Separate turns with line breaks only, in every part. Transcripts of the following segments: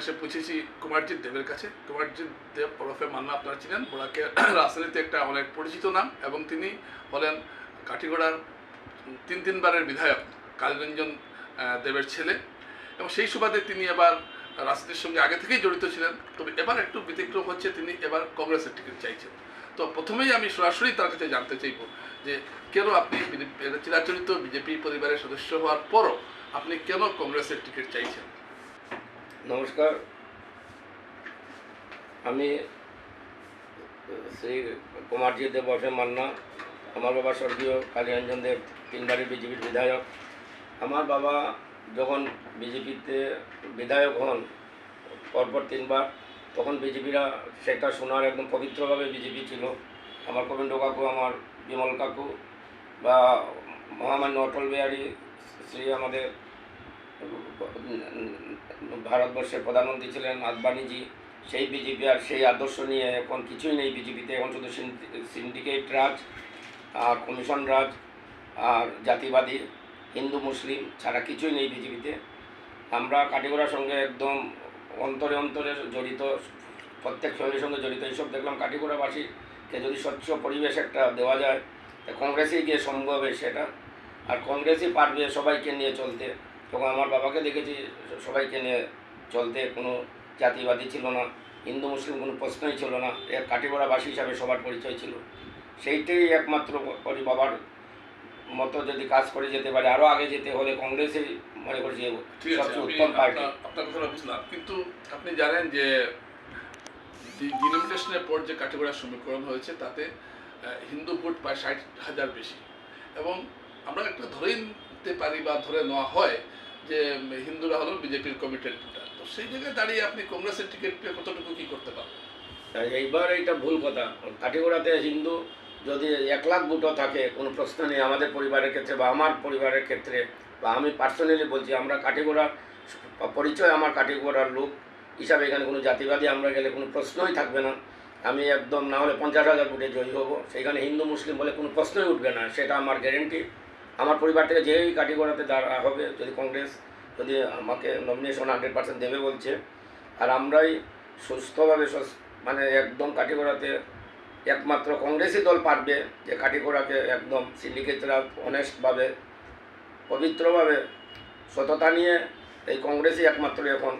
এসে পৌঁছেছি কুমারজিৎ দেবের কাছে। কুমারজিৎ দেব ওরফে মান্না আপনারা চিনেন। ওনাকে রাজনীতিতে একটা অনেক পরিচিত নাম এবং তিনি হলেন কাঠিগড়ার তিন তিনবারের বিধায়ক কালীরঞ্জন দেবের ছেলে। এবং সেই সুবাদে তিনি এবার রাজনীতির সঙ্গে আগে থেকেই জড়িত ছিলেন। তবে এবার একটু ব্যতিক্রম হচ্ছে, তিনি এবার কংগ্রেসের টিকিট চাইছেন। তো প্রথমেই আমি সরাসরি তার কাছে জানতে চাইব যে কেন আপনি চিরাচরিত বিজেপি পরিবারের সদস্য হওয়ার পরও আপনি কেন কংগ্রেসের টিকিট চাইছেন?
নমস্কার। আমি শ্রী কুমারজি দেব বসে মান্না, আমার বাবা স্বর্গীয় কালীরঞ্জন দেব তিনবারই বিজেপির বিধায়ক। আমার বাবা যখন বিজেপিতে বিধায়ক হন, পরপর তিনবার, তখন বিজেপিরা সেটা শোনার একদম পবিত্রভাবে বিজেপি ছিল। আমার গোবিন্দ কাকু, আমার বিমল কাকু বা মহামান্য অটল বিহারী শ্রী আমাদের ভারতবর্ষের প্রধানমন্ত্রী ছিলেন আদবানিজি। সেই বিজেপি আর সেই আদর্শ নিয়ে এখন কিছুই নেই বিজেপিতে। এখন শুধু সিন্ডিকেট রাজ আর কমিশন রাজ, আর জাতিবাদী, হিন্দু, মুসলিম ছাড়া কিছুই নেই বিজেপিতে। আমরা কাটিগড়ার সঙ্গে একদম অন্তরে অন্তরে জড়িত, প্রত্যেক ফ্যামিলির সঙ্গে জড়িত। এইসব দেখলাম কাটিগড়াবাসীকে যদি স্বচ্ছ পরিবেশ একটা দেওয়া যায় কংগ্রেসেই গিয়ে সম্ভব সেটা। আর কংগ্রেসই পারবে সবাইকে নিয়ে চলতে। তখন আমার বাবাকে দেখেছি সবাইকে নিয়ে চলতে কোনো জাতিবাদী ছিল না হিন্দু মুসলিম কোনো প্রশ্নই ছিল না এর কাটিগড়াবাসী হিসাবে সবার পরিচয় ছিল। সেইটাই একমাত্র করি বাবার মতো যদি কাজ করে যেতে পারে আরও আগে যেতে হলে কংগ্রেসই মনে করছি
ঠিক আছে
সবচেয়ে উত্তম পার্টি।
আপনার কথাটা বুঝলাম কিন্তু আপনি জানেন যে ডিলিমিটেশনের পর যে কাটিগড়ার সমীকরণ হয়েছে তাতে হিন্দু ভোট প্রায় ষাট হাজার বেশি। এবং আমরা একটা ধরেই নিতে পারি বা ধরে নেওয়া হয় যে হিন্দুরা হলো বিজেপির কমিটেড ভোটার। তো সেই জায়গায় দাঁড়িয়ে আপনি কংগ্রেসের টিকিট পেয়ে কতটুকু কি করতে পারবেন?
এইবার এইটা ভুল কথা। কাটিগড়াতে হিন্দু যদি এক লাখ ভোটও থাকে, কোনো প্রশ্ন নেই আমাদের পরিবারের ক্ষেত্রে বা আমার পরিবারের ক্ষেত্রে, বা আমি পার্সোনালি বলছি, আমরা কাটিগড়ার পরিচয় আমার কাটিগড়ার লোক হিসাবে এখানে কোনো জাতিবাদী আমরা গেলে কোনো প্রশ্নই থাকবে না। আমি একদম না হলে পঞ্চাশ হাজার ভোটে জয়ী হব। সেখানে হিন্দু, মুসলিম বলে কোনো প্রশ্নই উঠবে না, সেটা আমার গ্যারেন্টি আমার পরিবার থেকে যেই কাটিগড়াতে দাঁড়া হবে, যদি কংগ্রেস যদি আমাকে নমিনেশন হান্ড্রেড পার্সেন্ট দেবে বলছে, আর আমরাই সুস্থভাবে মানে একদম কাটিগড়াতে একমাত্র কংগ্রেসই দল পারবে, যে কাটিগড়াকে একদম সিন্ডিকেটরা অনেস্টভাবে পবিত্রভাবে সততা নিয়ে এই কংগ্রেসই একমাত্র এখন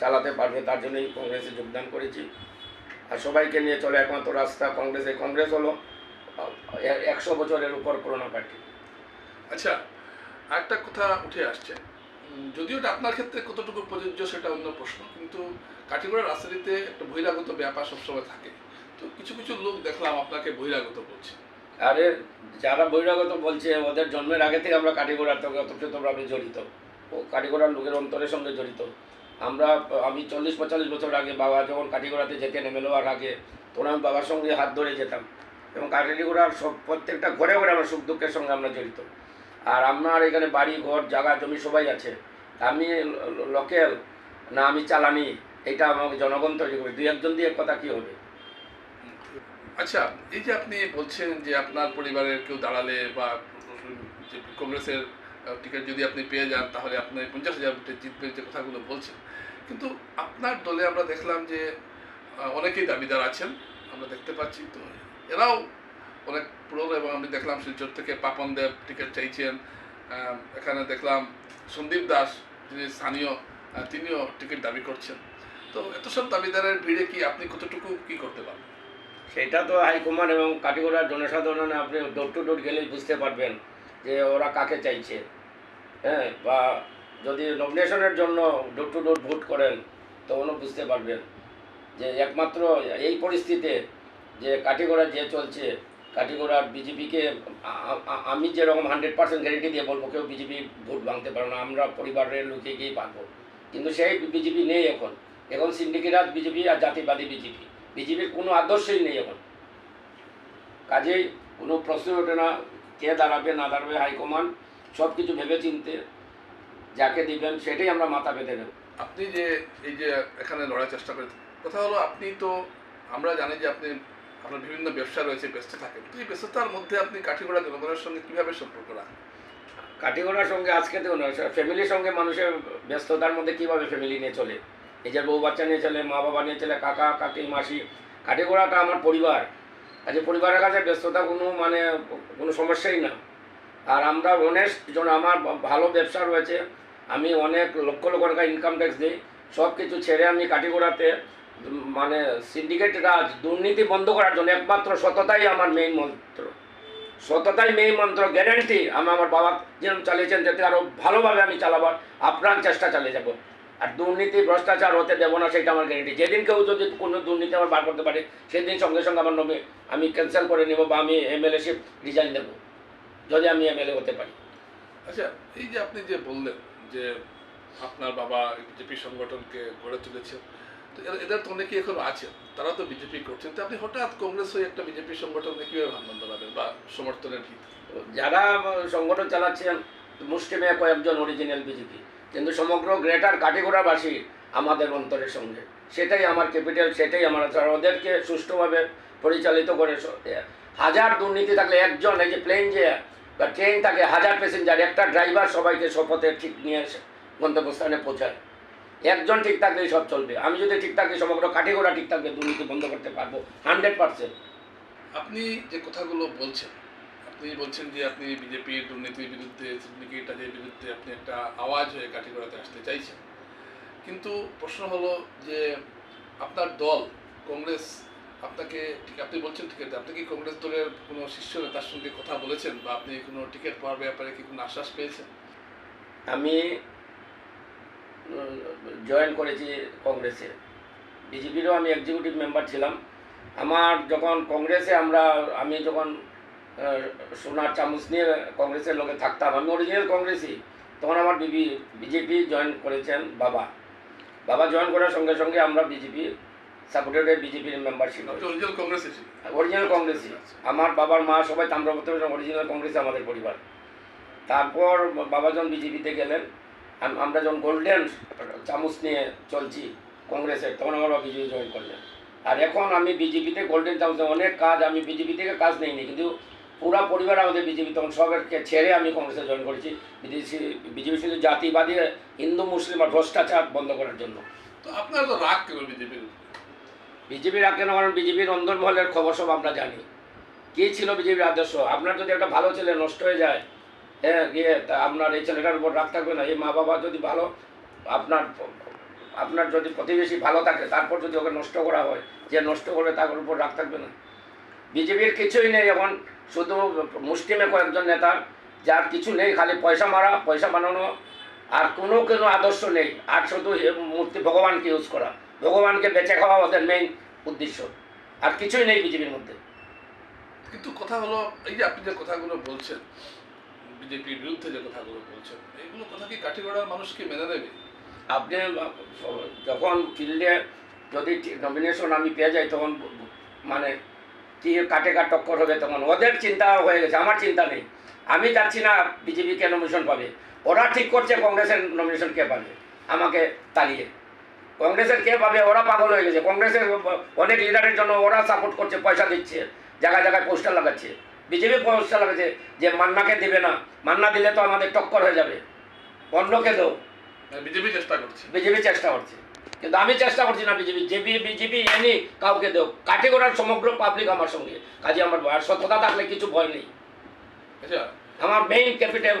চালাতে পারবে, তার জন্যই কংগ্রেসে যোগদান করেছি। আর সবাইকে নিয়ে চলে একমাত্র রাস্তা কংগ্রেসে, কংগ্রেস হলো একশো বছরের উপর পুরোনো পার্টি
আচ্ছা আরেকটা কথা উঠে আসছে। যদিও এটা আপনার ক্ষেত্রে কতটুকু প্রযোজ্য সেটা অন্য প্রশ্ন, কিন্তু কাঠিগড়ার রাজনীতিতে একটা বহিরাগত ব্যাপার সবসময় থাকে। তো কিছু কিছু লোক দেখলাম আপনাকে বহিরাগত বলছে।
আরে, যারা বহিরাগত বলছে, ওদের জন্মের আগে থেকে আমরা কাটিগড়ার থেকে অতপ্রতভাবে জড়িত। ও কাটিগড়ার লোকের অন্তরের সঙ্গে জড়িত। আমরা, আমি চল্লিশ, পঁয়তাল্লিশ বছর আগে বাবা যখন কাটিগড়াতে যেতেন এমএলও আর আগে তখন আমি বাবার সঙ্গে হাত ধরে যেতাম। এবং কাটিগড়ার সব প্রত্যেকটা ঘরে ঘরে আমরা সুখ দুঃখের সঙ্গে আমরা জড়িত। আর আমার এখানে বাড়ি, ঘর, জায়গা, জমি সবাই আছে। আমি লোকেল, না আমি চালানি, এটা আমাকে জনগণ তৈরি করবে। দুই একজন দিয়ে কথা কী হবে?
আচ্ছা এই যে আপনি বলছেন যে আপনার পরিবারের কেউ দাঁড়ালে বা যে কংগ্রেসের টিকিট যদি আপনি পেয়ে যান, তাহলে আপনি পঞ্চাশ হাজার ভোটে জিতবেন যে কথাগুলো বলছেন। কিন্তু আপনার দলে আমরা দেখলাম যে অনেকেই দাবিদার আছেন, আমরা দেখতে পাচ্ছি। তো এরাও অনেক পুরনো এবং আমি দেখলাম শিলচর থেকে পাপন দেব টিকিট চাইছেন। এখানে দেখলাম সন্দীপ দাস, যিনি স্থানীয় তিনিও টিকিট দাবি করছেন। তো এত সব দাবিদারের ভিড়ে কি আপনি কতটুকু কি করতে পারবেন?
সেটা তো হাইকমান্ড এবং কাটিগড়ার জনসাধারণ আপনি ডোর টু ডোর গেলেই বুঝতে পারবেন যে ওরা কাকে চাইছে। হ্যাঁ বা যদি নমিনেশনের জন্য ডোর টু ডোর ভোট করেন, তো তখনও বুঝতে পারবেন যে একমাত্র এই পরিস্থিতিতে যে কাটিগড়া যে চলছে কাটিগড়ার বিজেপিকে আমি যেরকম হান্ড্রেড পার্সেন্ট গ্যারেন্টি দিয়ে বলব, কেউ বিজেপি ভোট ভাঙতে পারবে না, আমরা পরিবারের লোকে গিয়েই পারব। কিন্তু সেই বিজেপি নেই এখন। এখন সিন্ডিকেট বিজেপি আর জাতিবাদী বিজেপি বিজেপির কোনো আদর্শই নেই এখন। কাজেই কোনো প্রশ্ন ওঠে না, কে দাঁড়াবে, না দাঁড়াবে হাইকমান্ড সব কিছু ভেবে চিনতে যাকে দিবেন, সেটাই আমরা মাথা পেতে নেব।
আপনি যে, এই যে এখানে লড়ার চেষ্টা করেন কথা হলো আপনি তো, আমরা জানি যে আপনি আপনার বিভিন্ন ব্যবসা রয়েছে ব্যস্ত থাকেন। তো এই ব্যস্ততার মধ্যে আপনি কাঠিগড়া জনগণের সঙ্গে কীভাবে সম্পর্ক রাখেন?
কাটিগড়ার সঙ্গে আজকে দেখুন ফ্যামিলির সঙ্গে মানুষের ব্যস্ততার মধ্যে কীভাবে ফ্যামিলি নিয়ে চলে? নিজের বউ বাচ্চা নিয়ে চলে মা বাবা নিয়ে চলে কাকা কাকি মাসি কাঠিগোড়াটা আমার পরিবার। কাজে পরিবারের কাছে ব্যস্ততা কোনো মানে কোনো সমস্যাই না। আর আমরা অনেস্ট জন আমার ভালো ব্যবসা রয়েছে আমি অনেক লক্ষ লক্ষ টাকা ইনকাম ট্যাক্স দিই সব কিছু ছেড়ে আমি কাটিগোড়াতে উম, মানে সিন্ডিকেট রাজ, দুর্নীতি বন্ধ করার জন্য একমাত্র সততাই আমার মেইন মন্ত্র। সততাই মেইন মন্ত্র গ্যারান্টি আমি আমার বাবা যেরকম চালিয়েছেন যাতে আরও ভালোভাবে আমি চালাবার আপ্রাণ চেষ্টা চালিয়ে যাব। আর দুর্নীতি, ভ্রষ্টাচার হতে দেবো না, সেটা আমার গ্যারেন্টি যেদিন কেউ যদি কোনো দুর্নীতি আমার বার করতে পারে, সেদিন সঙ্গে সঙ্গে আমার নবে আমি ক্যান্সেল করে নেব বা আমি এমএলএশিপ রিজাইন দেবো, যদি আমি এমএলএ হতে পারি।
আচ্ছা এই যে আপনি যে বললেন যে আপনার বাবা বিজেপি সংগঠনকে গড়ে তুলেছেন এদের তো অনেকেই এখন আছে, তারা তো বিজেপি করছেন। তো আপনি হঠাৎ কংগ্রেস হয়ে একটা বিজেপি সংগঠনকে কীভাবে ভাবনান দাঁড়াবেন বা সমর্থনের ভিত্তি?
যারা সংগঠন চালাচ্ছেন, মুসলিমে কয়েকজন অরিজিনাল বিজেপি, কিন্তু সমগ্র গ্রেটার কাটিগোড়াবাসী আমাদের অন্তরের সঙ্গে। সেটাই আমার ক্যাপিটাল সেটাই আমার ওদেরকে সুষ্ঠুভাবে পরিচালিত করে হাজার দুর্নীতি থাকলে একজন, এই যে প্লেন যে, বা ট্রেন থাকে হাজার প্যাসেঞ্জার একটা ড্রাইভার সবাইকে শপথে ঠিক নিয়ে এসে গন্তব্যস্থানে পৌঁছায়। একজন ঠিক থাকলেই সব চলবে। আমি যদি ঠিক থাকি সমগ্র কাঠিগোড়া ঠিক থাকবে দুর্নীতি বন্ধ করতে পারব হান্ড্রেড পার্সেন্ট।
আপনি যে কথাগুলো বলছেন আপনি বলছেন যে আপনি বিজেপির দুর্নীতির বিরুদ্ধে সিন্ডিকেটারের বিরুদ্ধে আপনি একটা আওয়াজ হয়ে কাঠিগড়াতে আসতে চাইছেন। কিন্তু প্রশ্ন হলো যে আপনার দল কংগ্রেস আপনাকে ঠিক আপনি বলছেন ঠিক আছে আপনি কি কংগ্রেস দলের কোনো শীর্ষ নেতার সঙ্গে কথা বলেছেন বা আপনি কোনো টিকিট পাওয়ার ব্যাপারে কি কোনো আশ্বাস পেয়েছেন?
আমি জয়েন করেছি কংগ্রেসে। বিজেপিরও আমি এক্সিকিউটিভ মেম্বার ছিলাম। আমার যখন কংগ্রেসে আমরা আমি যখন সোনার চামচ নিয়ে কংগ্রেসের লোকে থাকতাম আমি অরিজিনাল কংগ্রেসই তখন আমার বিবি বিজেপি জয়েন করেছেন বাবা। বাবা জয়েন করার সঙ্গে সঙ্গে আমরা বিজেপি সাপোর্টেড বিজেপির মেম্বারশিপ
অরিজিনাল কংগ্রেসে
অরিজিনাল কংগ্রেসই আমার বাবার মা সবাই তাম্রপত্র অরিজিনাল কংগ্রেসে আমাদের পরিবার। তারপর বাবা যখন বিজেপিতে গেলেন আমরা যখন গোল্ডেন চামচ নিয়ে চলছি কংগ্রেসের তখন আমার বাবা বিজেপি জয়েন করলেন। আর এখন আমি বিজেপিতে গোল্ডেন চামচে অনেক কাজ আমি বিজেপি থেকে কাজ নেইনি কিন্তু পুরো পরিবার আমাদের বিজেপি তখন সবাইকে ছেড়ে আমি কংগ্রেসে জয়েন করেছি। বিদেশি বিজেপি শুধু জাতিবাদী হিন্দু মুসলিম আর ভ্রষ্টাচার বন্ধ করার জন্য।
তো আপনার তো রাগ কেন বিজেপির
বিজেপির কেন? কারণ বিজেপির অন্দরমহলের খবর সব আমরা জানি। কী ছিল বিজেপির আদর্শ? আপনার যদি একটা ভালো ছেলে নষ্ট হয়ে যায় তা আপনার এই ছেলেটার উপর রাগ থাকবে না, এই মা বাবা যদি ভালো, আপনার আপনার যদি প্রতিবেশী ভালো থাকে, তারপর যদি ওকে নষ্ট করা হয়, যে নষ্ট করবে তার উপর রাগ থাকবে না। বিজেপির কিছুই নেই এখন, শুধু মুসলিমে কয়েকজন নেতার যার কিছু নেই, খালি পয়সা মারা, পয়সা বানানো, আর কোনো কোনো আদর্শ নেই, আর শুধু মূর্তি ভগবানকে ইউজ করা। ভগবানকে বেঁচে খাওয়া ওদের মেইন উদ্দেশ্য, আর কিছুই নেই বিজেপির মধ্যে।
কিন্তু কথা হলো, এই যে আপনি যে কথাগুলো বলছেন বিজেপির বিরুদ্ধে যে কথাগুলো বলছেন, এগুলো কথা কি কাঠিগড়ার মানুষ কি মেনে নেবে?
আপনি যখন ফিল্ডে যদি নমিনেশন আমি পেয়ে যাই, তখন মানে কি কাটে কাট টক্কর হবে তখন? ওদের চিন্তা হয়ে গেছে, আমার চিন্তা নেই। আমি যাচ্ছি না বিজেপি কে নমিনেশন পাবে। ওরা ঠিক করছে কংগ্রেসের নমিনেশন কে পাবে, আমাকে তাড়িয়ে। কংগ্রেসের কে পাবে? ওরা পাগল হয়ে গেছে। কংগ্রেসের অনেক লিডারের জন্য ওরা সাপোর্ট করছে, পয়সা দিচ্ছে, জায়গায় জায়গায় পোস্টার লাগাচ্ছে। বিজেপি পোস্টার লাগাচ্ছে যে মান্নাকে দিবে না। মান্না দিলে তো আমাদের টক্কর হয়ে যাবে। অন্যকে দেও।
বিজেপি চেষ্টা করছে।
বিজেপি চেষ্টা করছে। কিন্তু আমি চেষ্টা করছি না বিজেপি। জেপি বিজেপি এনি কাউকে দেও। করার সমগ্র পাবলিক আমার সঙ্গে। কাজে আমার আর সততা থাকলে কিছু ভয় নেই।
আচ্ছা।
আমার মেইন ক্যাপিটাল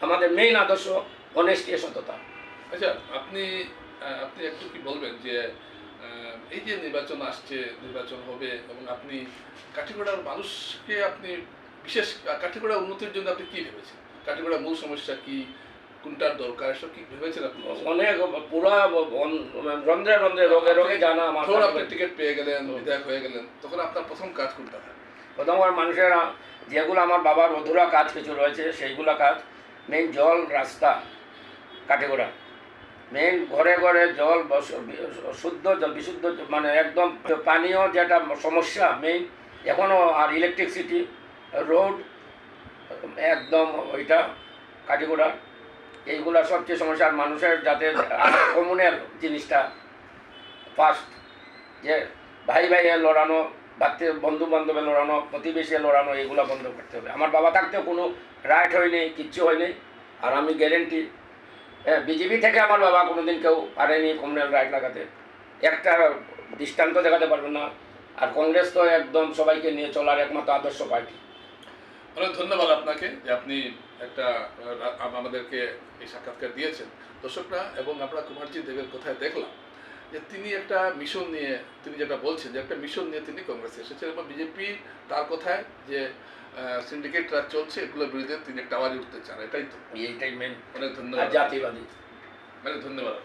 আমাদের মেইন আদর্শ অনেস্টি সততা।
আচ্ছা আপনি আপনি একটু কি বলবেন যে এই যে নির্বাচন আসছে নির্বাচন হবে এবং আপনি কাঠিগড়ার মানুষকে আপনি বিশেষ কাঠিগড়া উন্নতির জন্য আপনি কি ভেবেছেন? কাঠিগড়ার মূল সমস্যা কি? কোনটার দরকার? এসব কি ভেবেছেন আপনি?
অনেক পুরা রন্ধ্রে রন্ধ্রে রোগে রোগে জানা আমার
ধরুন আপনি টিকিট পেয়ে গেলেন বিধায়ক হয়ে গেলেন তখন আপনার প্রথম কাজ কোনটা?
প্রথম আমার মানুষের যেগুলো আমার বাবার অধুরা কাজ কিছু রয়েছে সেইগুলো কাজ মেইন জল রাস্তা কাটিগোড়া মেইন ঘরে ঘরে জল শুদ্ধ জল বিশুদ্ধ মানে একদম পানীয় যেটা সমস্যা মেইন এখনও আর ইলেকট্রিসিটি রোড একদম ওইটা, কাটিগোড়া, এইগুলা সবচেয়ে সমস্যা। আর মানুষের যাতে কমনের জিনিসটা ফার্স্ট যে ভাই ভাইয়ে লড়ানো, ভাতৃ বন্ধু বান্ধবে লড়ানো প্রতিবেশী লড়ানো এগুলো বন্ধ করতে হবে। আমার বাবা থাকতেও কোনো রাইট হয়নি, কিচ্ছু হয়নি, আর আমি গ্যারেন্টি হ্যাঁ বিজেপি থেকে আমার বাবা কোনোদিন কেউ পারেনি কমরেল রাইট লাগাতে। একটা দৃষ্টান্ত দেখাতে পারবে না। আর কংগ্রেস তো একদম সবাইকে নিয়ে চলার একমাত্র আদর্শ পার্টি।
অনেক ধন্যবাদ আপনাকে যে আপনি একটা আমাদেরকে এই সাক্ষাৎকার দিয়েছেন। দর্শকরা এবং আমরা কুমারজি দেবের কোথায় দেখলাম যে তিনি একটা মিশন নিয়ে তিনি যেটা বলছেন যে একটা মিশন নিয়ে তিনি কংগ্রেসে এসেছেন এবং বিজেপি তার কথায় যে সিন্ডিকেট রাজ চলছে এগুলোর বিরুদ্ধে তিনি একটা আওয়াজ উঠতে চান এটাই তো।
এইটাই মেন
অনেক ধন্যবাদ।
জাতিবাদী
অনেক ধন্যবাদ।